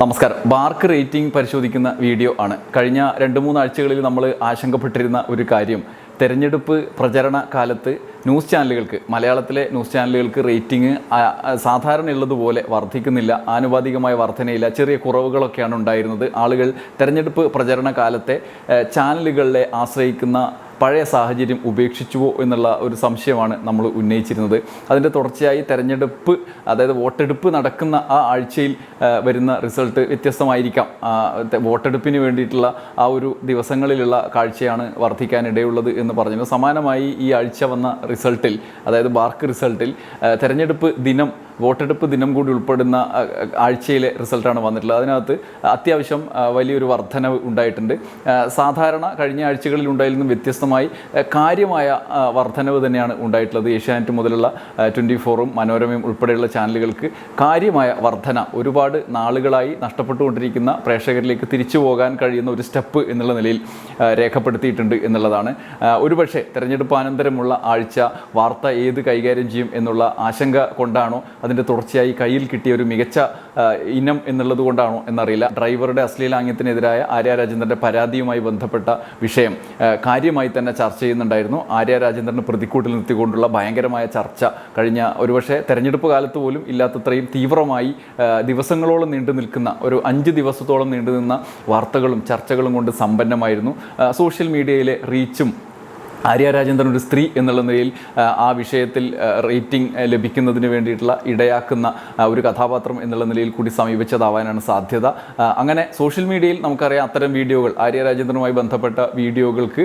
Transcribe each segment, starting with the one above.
നമസ്കാരം. BARC rating പരിശോധിക്കുന്ന video ആണ്. കഴിഞ്ഞ രണ്ട് മൂന്ന് ആഴ്ചകളിൽ നമ്മൾ ആശങ്കപ്പെട്ടിരുന്ന ഒരു കാര്യം. തെരഞ്ഞെടുപ്പ് പ്രചരണ കാലത്ത് ന്യൂസ് ചാനലുകൾക്ക് മലയാളത്തിലെ ന്യൂസ് ചാനലുകൾക്ക് റേറ്റിംഗ് സാധാരണ ഉള്ളതുപോലെ വർദ്ധിക്കുന്നില്ല ആനുപാതികമായ വർധനയില്ല ചെറിയ കുറവുകളൊക്കെയാണ് ഉണ്ടായിരുന്നത്. ആളുകൾ തെരഞ്ഞെടുപ്പ് പ്രചരണ കാലത്തെ ചാനലുകളെ ആശ്രയിക്കുന്ന പഴയ സാഹചര്യം ഉപേക്ഷിച്ചുവോ എന്നുള്ള ഒരു സംശയമാണ് നമ്മൾ ഉന്നയിച്ചിരുന്നത്. അതിന്റെ തുടർച്ചയായി തെരഞ്ഞെടുപ്പ് അതായത് വോട്ടെടുപ്പ് നടക്കുന്ന ആ ആഴ്ചയിൽ വരുന്ന റിസൾട്ട് വ്യത്യസ്തമായിരിക്കാം. വോട്ടെടുപ്പിന് വേണ്ടിയിട്ടുള്ള ആ ഒരു ദിവസങ്ങളിലുള്ള കാഴ്ചയാണ് വർദ്ധിക്കാനിടയുള്ളത് എന്ന് പറഞ്ഞു സമാനമായി ഈ ആഴ്ച വന്ന റിസൾട്ടിൽ അതായത് ബാർക്ക് റിസൾട്ടിൽ തെരഞ്ഞെടുപ്പ് ദിനം വോട്ടെടുപ്പ് ദിനം കൂടി ഉൾപ്പെടുന്ന ആഴ്ചയിലെ റിസൾട്ടാണ് വന്നിട്ടുള്ളത്. അതിനകത്ത് അത്യാവശ്യം വലിയൊരു വർധനവ് ഉണ്ടായിട്ടുണ്ട്. സാധാരണ കഴിഞ്ഞ ആഴ്ചകളിൽ ഉണ്ടായിരുന്ന വ്യത്യസ്തമായി കാര്യമായ വർധനവ് തന്നെയാണ് ഉണ്ടായിട്ടുള്ളത്. ഏഷ്യാനെറ്റ് മുതലുള്ള ട്വന്റി ഫോറും മനോരമയും ഉൾപ്പെടെയുള്ള ചാനലുകൾക്ക് കാര്യമായ വർധന ഒരുപാട് നാളുകളായി നഷ്ടപ്പെട്ടുകൊണ്ടിരിക്കുന്ന പ്രേക്ഷകരിലേക്ക് തിരിച്ചു പോകാൻ കഴിയുന്ന ഒരു സ്റ്റെപ്പ് എന്നുള്ള നിലയിൽ രേഖപ്പെടുത്തിയിട്ടുണ്ട് എന്നുള്ളതാണ്. ഒരുപക്ഷെ തെരഞ്ഞെടുപ്പ് അനന്തരമുള്ള ആഴ്ച വാർത്ത ഏത് കൈകാര്യം ചെയ്യും എന്നുള്ള ആശങ്ക കൊണ്ടാണോ അതിന്റെ തുടർച്ചയായി കയ്യിൽ കിട്ടിയ ഒരു മികച്ച ഇനം എന്നുള്ളത് കൊണ്ടാണോ എന്നറിയില്ല. ഡ്രൈവറുടെ അശ്ലീലാംഗ്യത്തിനെതിരായ ആര്യ രാജേന്ദ്രന്റെ പരാതിയുമായി ബന്ധപ്പെട്ട വിഷയം കാര്യമായി തന്നെ ചർച്ച ചെയ്യുന്നുണ്ടായിരുന്നു. ആര്യ രാജേന്ദ്രന് പ്രതിക്കൂട്ടിൽ നിർത്തിക്കൊണ്ടുള്ള ഭയങ്കരമായ ചർച്ച കഴിഞ്ഞ ഒരുപക്ഷെ തെരഞ്ഞെടുപ്പ് കാലത്ത് പോലും ഇല്ലാത്തത്രയും തീവ്രമായി ദിവസങ്ങളോളം നീണ്ടു നിൽക്കുന്ന ഒരു അഞ്ച് ദിവസത്തോളം നീണ്ടു നിന്ന വാർത്തകളും ചർച്ചകളും കൊണ്ട് സമ്പന്നമായിരുന്നു. സോഷ്യൽ മീഡിയയിലെ റീച്ചും ആര്യ രാജേന്ദ്രൻ ഒരു സ്ത്രീ എന്നുള്ള നിലയിൽ ആ, വിഷയത്തിൽ റേറ്റിംഗ് ലഭിക്കുന്നതിന് വേണ്ടിയിട്ടുള്ള ഇടയാക്കുന്ന ഒരു കഥാപാത്രം എന്നുള്ള നിലയിൽ കൂടി സമീപിച്ചതാവാനാണ് സാധ്യത. അങ്ങനെ സോഷ്യൽ മീഡിയയിൽ നമുക്കറിയാം അത്തരം വീഡിയോകൾ ആര്യ രാജേന്ദ്രനുമായി ബന്ധപ്പെട്ട വീഡിയോകൾക്ക്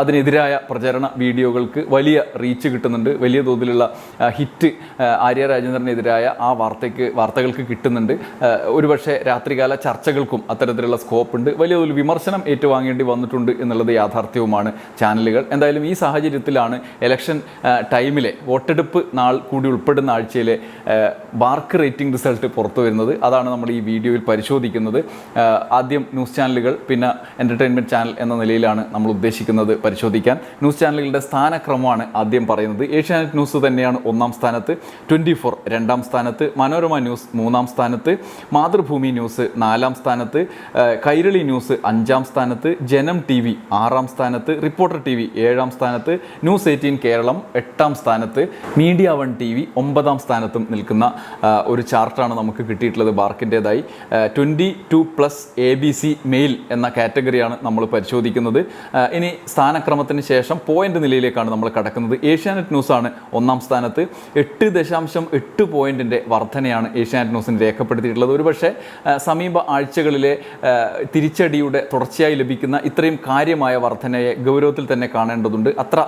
അതിനെതിരായ പ്രചരണ വീഡിയോകൾക്ക് വലിയ റീച്ച് കിട്ടുന്നുണ്ട്. വലിയ തോതിലുള്ള ഹിറ്റ് ആര്യ രാജേന്ദ്രനെതിരായ ആ വാർത്തയ്ക്ക് വാർത്തകൾക്ക് കിട്ടുന്നുണ്ട്. ഒരുപക്ഷെ രാത്രികാല ചർച്ചകൾക്കും അത്തരത്തിലുള്ള സ്കോപ്പ് ഉണ്ട് വലിയ തോതിൽ വിമർശനം ഏറ്റുവാങ്ങേണ്ടി വന്നിട്ടുണ്ട് എന്നുള്ളത് യാഥാർത്ഥ്യവുമാണ് ചാനലുകൾ. എന്തായാലും ഈ സാഹചര്യത്തിലാണ് ഇലക്ഷൻ ടൈമിലെ വോട്ടെടുപ്പ് നാൾ കൂടി ഉൾപ്പെടുന്ന ആഴ്ചയിലെ മാർക്ക് റേറ്റിംഗ് റിസൾട്ട് പുറത്തു വരുന്നത്. അതാണ് നമ്മൾ ഈ വീഡിയോയിൽ പരിശോധിക്കുന്നത്. ആദ്യം ന്യൂസ് ചാനലുകൾ പിന്നെ എന്റർടൈൻമെന്റ് ചാനൽ എന്ന നിലയിലാണ് നമ്മൾ ഉദ്ദേശിക്കുന്നത് പരിശോധിക്കാൻ. ന്യൂസ് ചാനലുകളുടെ സ്ഥാനക്രമമാണ് ആദ്യം പറയുന്നത്. ഏഷ്യാനെറ്റ് ന്യൂസ് തന്നെയാണ് ഒന്നാം സ്ഥാനത്ത് ട്വന്റി ഫോർ രണ്ടാം സ്ഥാനത്ത് മനോരമ ന്യൂസ് മൂന്നാം സ്ഥാനത്ത് മാതൃഭൂമി ന്യൂസ് നാലാം സ്ഥാനത്ത് കൈരളി ന്യൂസ് അഞ്ചാം സ്ഥാനത്ത് ജനം ടി വി ആറാം സ്ഥാനത്ത് റിപ്പോർട്ടർ ടി വി ഏഴാം സ്ഥാനത്ത് ന്യൂസ് എയ്റ്റീൻ കേരളം എട്ടാം സ്ഥാനത്ത് മീഡിയ വൺ ടി വി ഒമ്പതാം സ്ഥാനത്തും നിൽക്കുന്ന ഒരു ചാർട്ടാണ് നമുക്ക് കിട്ടിയിട്ടുള്ളത് ബാർക്കിന്റെതായി. Twenty two plus A B C male എന്ന കാറ്റഗറിയാണ് നമ്മൾ പരിശോധിക്കുന്നത്. ഇനി സ്ഥാനക്രമത്തിന് ശേഷം പോയിന്റ് നിലയിലേക്കാണ് നമ്മൾ കടക്കുന്നത്. ഏഷ്യാനെറ്റ് ന്യൂസാണ് ഒന്നാം സ്ഥാനത്ത്. എട്ട് ദശാംശം എട്ട് പോയിന്റിന്റെ വർധനയാണ് ഏഷ്യാനെറ്റ് ന്യൂസിന് രേഖപ്പെടുത്തിയിട്ടുള്ളത്. ഒരുപക്ഷെ സമീപ ആഴ്ചകളിലെ തിരിച്ചടിയുടെ തുടർച്ചയായി ലഭിക്കുന്ന ഇത്രയും കാര്യമായ വർധനയെ ഗൗരവത്തിൽ തന്നെ കാണേണ്ടതുണ്ട് അത്ര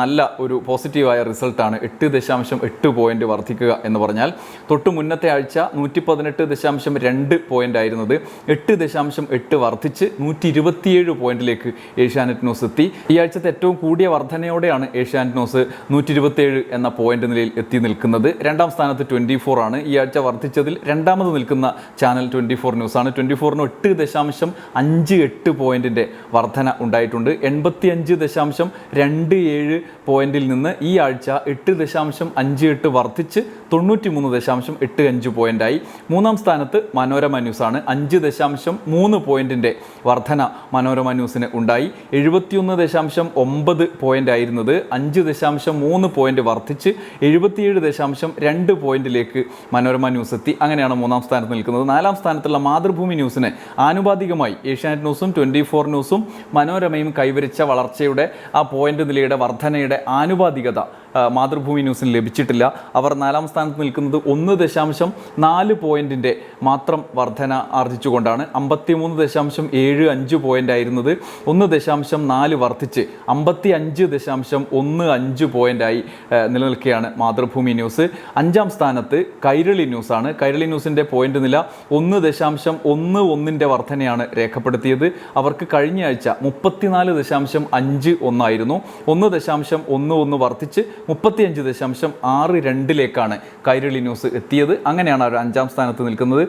നല്ല ഒരു പോസിറ്റീവായ റിസൾട്ടാണ് എട്ട് ദശാംശം എട്ട് പോയിന്റ് വർദ്ധിക്കുക എന്ന് പറഞ്ഞാൽ തൊട്ട് മുന്നത്തെ ആഴ്ച നൂറ്റി പതിനെട്ട് ദശാംശം രണ്ട് പോയിന്റ് ആയിരുന്നത്. എട്ട് ദശാംശം എട്ട് വർദ്ധിച്ച് നൂറ്റി ഇരുപത്തിയേഴ് പോയിന്റിലേക്ക് ഏഷ്യാനെറ്റ് ന്യൂസ് എത്തി. ഈ ആഴ്ചത്തെ ഏറ്റവും കൂടിയ വർധനയോടെയാണ് ഏഷ്യാനെറ്റ് ന്യൂസ് നൂറ്റി ഇരുപത്തിയേഴ് എന്ന പോയിന്റ് നിലയിൽ എത്തി നിൽക്കുന്നത്. രണ്ടാം സ്ഥാനത്ത് ട്വന്റി ഫോർ ആണ്. ഈ ആഴ്ച വർദ്ധിച്ചതിൽ രണ്ടാമത് നിൽക്കുന്ന ചാനൽ ട്വന്റി ഫോർ ന്യൂസ് ആണ്. ട്വന്റി ഫോറിന് എട്ട് ദശാംശം അഞ്ച് എട്ട് പോയിന്റിന്റെ വർധന ഉണ്ടായിട്ടുണ്ട്. എൺപത്തി അഞ്ച് ദശാംശം രണ്ട് ഏഴ് പോയിന്റിൽ നിന്ന് ഈ ആഴ്ച എട്ട് ദശാംശം അഞ്ച് എട്ട് വർദ്ധിച്ച് തൊണ്ണൂറ്റി മൂന്ന് ദശാംശം എട്ട് അഞ്ച് പോയിന്റായി. മൂന്നാം സ്ഥാനത്ത് മനോരമ ന്യൂസാണ് അഞ്ച് ദശാംശം മൂന്ന് പോയിന്റിന്റെ വർധന മനോരമ ന്യൂസിന് ഉണ്ടായി. എഴുപത്തിയൊന്ന് ദശാംശം ഒമ്പത് പോയിന്റ് ആയിരുന്നത് അഞ്ച് ദശാംശം മൂന്ന് പോയിന്റ് വർദ്ധിച്ച് എഴുപത്തിയേഴ് ദശാംശം രണ്ട് പോയിന്റിലേക്ക് മനോരമ ന്യൂസ് എത്തി. അങ്ങനെയാണ് മൂന്നാം സ്ഥാനത്ത് നിൽക്കുന്നത്. നാലാം സ്ഥാനത്തുള്ള മാതൃഭൂമി ന്യൂസിന് ആനുപാതികമായി ഏഷ്യാനെറ്റ് ന്യൂസും ട്വന്റി ഫോർ ന്യൂസും മനോരമയും കൈവരിച്ച വളർച്ചയുടെ ആ പോയിന്റ് നിലയുടെ വർധനയുടെ ആനുപാതികത മാതൃഭൂമി ന്യൂസിന് ലഭിച്ചിട്ടില്ല. അവർ നാലാം സ്ഥാനത്ത് നിൽക്കുന്നത് ഒന്ന് ദശാംശം നാല് പോയിന്റിന്റെ മാത്രം വർധന ആർജിച്ചുകൊണ്ടാണ്. അമ്പത്തിമൂന്ന് ദശാംശം ഏഴ് അഞ്ച് പോയിന്റ് ആയിരുന്നത് ഒന്ന് ദശാംശം നാല് വർദ്ധിച്ച് അമ്പത്തി അഞ്ച് ദശാംശം ഒന്ന് അഞ്ച് പോയിന്റായി നിലനിൽക്കുകയാണ് മാതൃഭൂമി ന്യൂസ്. അഞ്ചാം സ്ഥാനത്ത് കൈരളി ന്യൂസാണ്. കൈരളി ന്യൂസിന്റെ പോയിന്റ് നില ഒന്ന് ദശാംശം ഒന്ന് ഒന്നിന്റെ വർധനയാണ് രേഖപ്പെടുത്തിയത്. അവർക്ക് കഴിഞ്ഞ ആഴ്ച മുപ്പത്തിനാല് ദശാംശം അഞ്ച് ഒന്നായിരുന്നു. ഒന്ന് ദശാംശം ഒന്ന് ഒന്ന് വർദ്ധിച്ച് മുപ്പത്തിയഞ്ച് ദശാംശം ആറ് രണ്ടിലേക്കാണ് കൈരളി ന്യൂസ് എത്തിയത്. അങ്ങനെയാണ് അവർ അഞ്ചാം സ്ഥാനത്ത് നിൽക്കുന്നത്.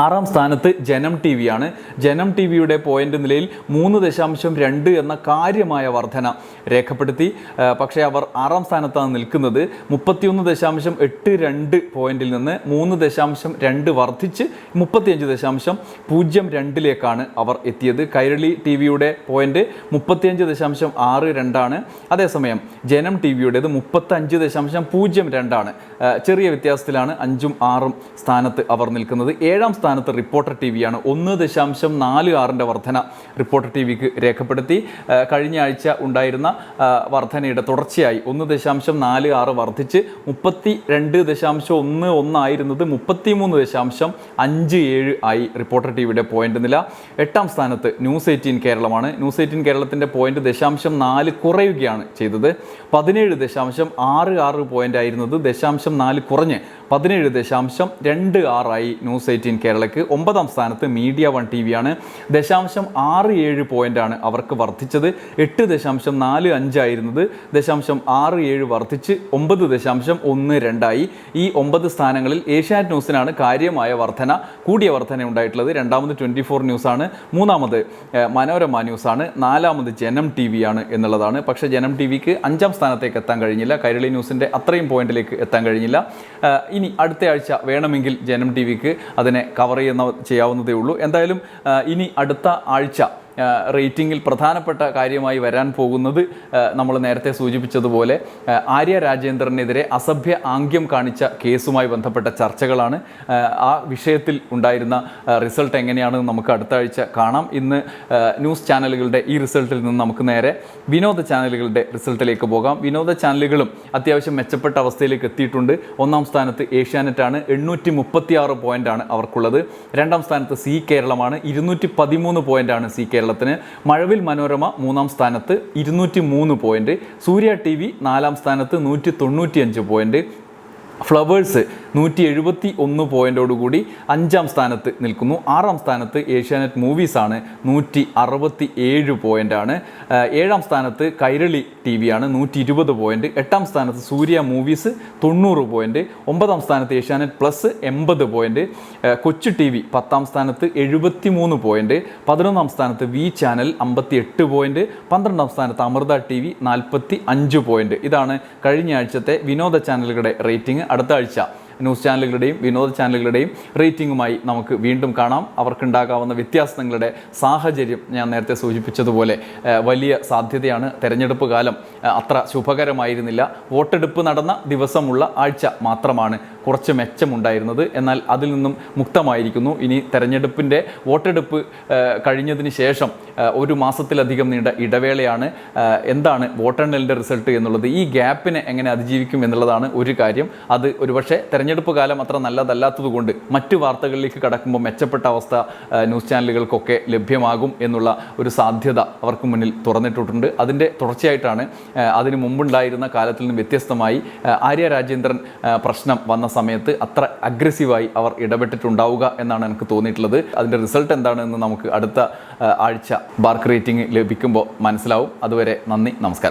ആറാം സ്ഥാനത്ത് ജനം ടി വിയാണ് ജനം ടി വിയുടെ പോയിന്റ് നിലയിൽ മൂന്ന് ദശാംശം രണ്ട് എന്ന കാര്യമായ വർധന രേഖപ്പെടുത്തി. പക്ഷേ അവർ ആറാം സ്ഥാനത്താണ് നിൽക്കുന്നത്. മുപ്പത്തിയൊന്ന് ദശാംശം എട്ട് രണ്ട് പോയിന്റിൽ നിന്ന് മൂന്ന് ദശാംശം രണ്ട് വർദ്ധിച്ച് മുപ്പത്തിയഞ്ച് ദശാംശം പൂജ്യം രണ്ടിലേക്കാണ് അവർ എത്തിയത്. കൈരളി ടി വിയുടെ പോയിന്റ് മുപ്പത്തിയഞ്ച് ദശാംശം ആറ് രണ്ടാണ്. അതേസമയം ജനം ടി വിയുടേത് മുപ്പത്തഞ്ച് ദശാംശം പൂജ്യം രണ്ടാണ്. ചെറിയ വ്യത്യാസത്തിലാണ് അഞ്ചും ആറും സ്ഥാനത്ത് അവർ നിൽക്കുന്നത്. ഏഴാം സ്ഥാനത്ത് റിപ്പോർട്ടർ ടി വിയാണ് ഒന്ന് ദശാംശം നാല് ആറിന്റെ വർധന റിപ്പോർട്ടർ ടി വിക്ക് രേഖപ്പെടുത്തി കഴിഞ്ഞ ആഴ്ച ഉണ്ടായിരുന്ന വർധനയുടെ തുടർച്ചയായി ഒന്ന് ദശാംശം നാല് ആറ് വർദ്ധിച്ച് മുപ്പത്തി രണ്ട് ദശാംശം ഒന്ന് ഒന്നായിരുന്നത് മുപ്പത്തിമൂന്ന് ദശാംശം അഞ്ച് ഏഴ് ആയി റിപ്പോർട്ടർ ടി വിയുടെ പോയിന്റ് നില. എട്ടാം സ്ഥാനത്ത് ന്യൂസ് എയ്റ്റീൻ കേരളമാണ്. ന്യൂസ് എയ്റ്റീൻ കേരളത്തിന്റെ പോയിന്റ് ദശാംശം നാല് കുറയുകയാണ് ചെയ്തത്. പതിനേഴ് ദശാംശം ആറ് ആറ് പോയിന്റ് ആയിരുന്നത് ദശാംശം നാല് കുറഞ്ഞ് പതിനേഴ് ദശാംശം രണ്ട് ആറായി ന്യൂസ് എയ്റ്റീൻ കേരളയ്ക്ക് ഒമ്പതാം സ്ഥാനത്ത് മീഡിയ വൺ ടി വിയാണ് ദശാംശം ആറ് ഏഴ് പോയിന്റാണ് അവർക്ക് വർദ്ധിച്ചത്. എട്ട് ദശാംശം നാല് അഞ്ചായിരുന്നത് ദശാംശം ആറ് ഏഴ് വർദ്ധിച്ച് ഒമ്പത് ദശാംശം ഒന്ന് രണ്ടായി. ഈ ഒമ്പത് സ്ഥാനങ്ങളിൽ ഏഷ്യാനെറ്റ് ന്യൂസിനാണ് കാര്യമായ വർധന കൂടിയ വർധന ഉണ്ടായിട്ടുള്ളത്. രണ്ടാമത് ട്വന്റി ഫോർ ന്യൂസാണ്. മൂന്നാമത് മനോരമ ന്യൂസാണ്. നാലാമത് ജനം ടി വിയാണ് എന്നുള്ളതാണ്. പക്ഷേ ജനം ടി വിക്ക് അഞ്ചാം സ്ഥാനത്തേക്ക് എത്താൻ കഴിഞ്ഞില്ല. കൈരളി ന്യൂസിന്റെ അത്രയും പോയിന്റിലേക്ക് എത്താൻ കഴിഞ്ഞില്ല. ഇനി അടുത്ത ആഴ്ച വേണമെങ്കിൽ ജനം ടി വിക്ക് അതിനെ കവർ ചെയ്യുന്ന ചെയ്യാവുന്നതേ ഉള്ളൂ. എന്തായാലും ഇനി അടുത്ത ആഴ്ച റേറ്റിംഗിൽ പ്രധാനപ്പെട്ട കാര്യമായി വരാൻ പോകുന്നത് നമ്മൾ നേരത്തെ സൂചിപ്പിച്ചതുപോലെ ആര്യ രാജേന്ദ്രനെതിരെ അസഭ്യ ആംഗ്യം കാണിച്ച കേസുമായി ബന്ധപ്പെട്ട ചർച്ചകളാണ്. ആ, വിഷയത്തിൽ ഉണ്ടായിരുന്ന റിസൾട്ട് എങ്ങനെയാണെന്ന് നമുക്ക് അടുത്ത ആഴ്ച കാണാം. ഇന്ന് ന്യൂസ് ചാനലുകളുടെ ഈ റിസൾട്ടിൽ നിന്ന് നമുക്ക് നേരെ വിനോദ ചാനലുകളുടെ റിസൾട്ടിലേക്ക് പോകാം. വിനോദ ചാനലുകളും അത്യാവശ്യം മെച്ചപ്പെട്ട അവസ്ഥയിലേക്ക് എത്തിയിട്ടുണ്ട്. ഒന്നാം സ്ഥാനത്ത് ഏഷ്യാനെറ്റാണ്. എണ്ണൂറ്റി മുപ്പത്തി ആറ് ആണ് അവർക്കുള്ളത്. രണ്ടാം സ്ഥാനത്ത് സി കേരളമാണ്. ഇരുന്നൂറ്റി പതിമൂന്ന് പോയിന്റാണ് സി കേരളത്തിന് മഴവിൽ മനോരമ മൂന്നാം സ്ഥാനത്ത് ഇരുന്നൂറ്റി മൂന്ന് പോയിന്റ് സൂര്യ ടി വി നാലാം സ്ഥാനത്ത് നൂറ്റി തൊണ്ണൂറ്റിയഞ്ച് പോയിന്റ് ഫ്ലവേഴ്സ് നൂറ്റി എഴുപത്തി ഒന്ന് പോയിന്റോടുകൂടി അഞ്ചാം സ്ഥാനത്ത് നിൽക്കുന്നു. ആറാം സ്ഥാനത്ത് ഏഷ്യാനെറ്റ് മൂവീസാണ് നൂറ്റി അറുപത്തി ഏഴ് പോയിന്റാണ് ഏഴാം സ്ഥാനത്ത് കൈരളി ടി വി ആണ് നൂറ്റി ഇരുപത് പോയിന്റ് എട്ടാം സ്ഥാനത്ത് സൂര്യ മൂവീസ് തൊണ്ണൂറ് പോയിന്റ് ഒമ്പതാം സ്ഥാനത്ത് ഏഷ്യാനെറ്റ് പ്ലസ് എൺപത് പോയിന്റ് കൊച്ചു ടി വി പത്താം സ്ഥാനത്ത് എഴുപത്തി മൂന്ന് പോയിന്റ് പതിനൊന്നാം സ്ഥാനത്ത് വി ചാനൽ അമ്പത്തി എട്ട് പോയിന്റ് പന്ത്രണ്ടാം സ്ഥാനത്ത് അമൃത ടി വി നാൽപ്പത്തി അഞ്ച് പോയിന്റ് ഇതാണ് കഴിഞ്ഞ ആഴ്ചത്തെ വിനോദ ചാനലുകളുടെ റേറ്റിംഗ്. അടുത്ത ആഴ്ച ന്യൂസ് ചാനലുകളുടെയും വിനോദ ചാനലുകളുടെയും റേറ്റിംഗുമായി നമുക്ക് വീണ്ടും കാണാം. അവർക്കുണ്ടാകാവുന്ന വ്യത്യാസങ്ങളുടെ സാഹചര്യം ഞാൻ നേരത്തെ സൂചിപ്പിച്ചതുപോലെ വലിയ സാധ്യതയാണ്. തെരഞ്ഞെടുപ്പ് കാലം അത്ര ശുഭകരമായിരുന്നില്ല. വോട്ടെടുപ്പ് നടന്ന ദിവസമുള്ള ആഴ്ച മാത്രമാണ് കുറച്ച് മെച്ചമുണ്ടായിരുന്നത്. എന്നാൽ അതിൽ നിന്നും മുക്തമായിരിക്കുന്നു. ഇനി തെരഞ്ഞെടുപ്പിന്റെ വോട്ടെടുപ്പ് കഴിഞ്ഞതിന് ശേഷം ഒരു മാസത്തിലധികം നീണ്ട ഇടവേളയാണ് എന്താണ് വോട്ടെണ്ണലിന്റെ റിസൾട്ട് എന്നുള്ളത്. ഈ ഗ്യാപ്പിനെ എങ്ങനെ അതിജീവിക്കും എന്നുള്ളതാണ് ഒരു കാര്യം. അത് ഒരുപക്ഷെ തെരഞ്ഞെടുപ്പ് കാലം അത്ര നല്ലതല്ലാത്തതുകൊണ്ട് മറ്റു വാർത്തകളിലേക്ക് കടക്കുമ്പോൾ മെച്ചപ്പെട്ട അവസ്ഥ ന്യൂസ് ചാനലുകൾക്കൊക്കെ ലഭ്യമാകും എന്നുള്ള ഒരു സാധ്യത അവർക്ക് മുന്നിൽ തുറന്നിട്ടിട്ടുണ്ട്. അതിന്റെ തുടർച്ചയായിട്ടാണ് അതിന് മുമ്പുണ്ടായിരുന്ന കാലത്തിൽ നിന്ന് വ്യത്യസ്തമായി ആര്യ രാജേന്ദ്രൻ പ്രശ്നം വന്ന സമയത്ത് അത്ര അഗ്രസീവായി അവർ ഇടപെട്ടിട്ടുണ്ടാവുക എന്നാണ് എനിക്ക് തോന്നിയിട്ടുള്ളത്. അതിന്റെ റിസൾട്ട് എന്താണെന്ന് നമുക്ക് അടുത്ത ആഴ്ച ബാർക്ക് റേറ്റിംഗ് ലഭിക്കുമ്പോൾ മനസ്സിലാവും. അതുവരെ നന്ദി നമസ്കാരം.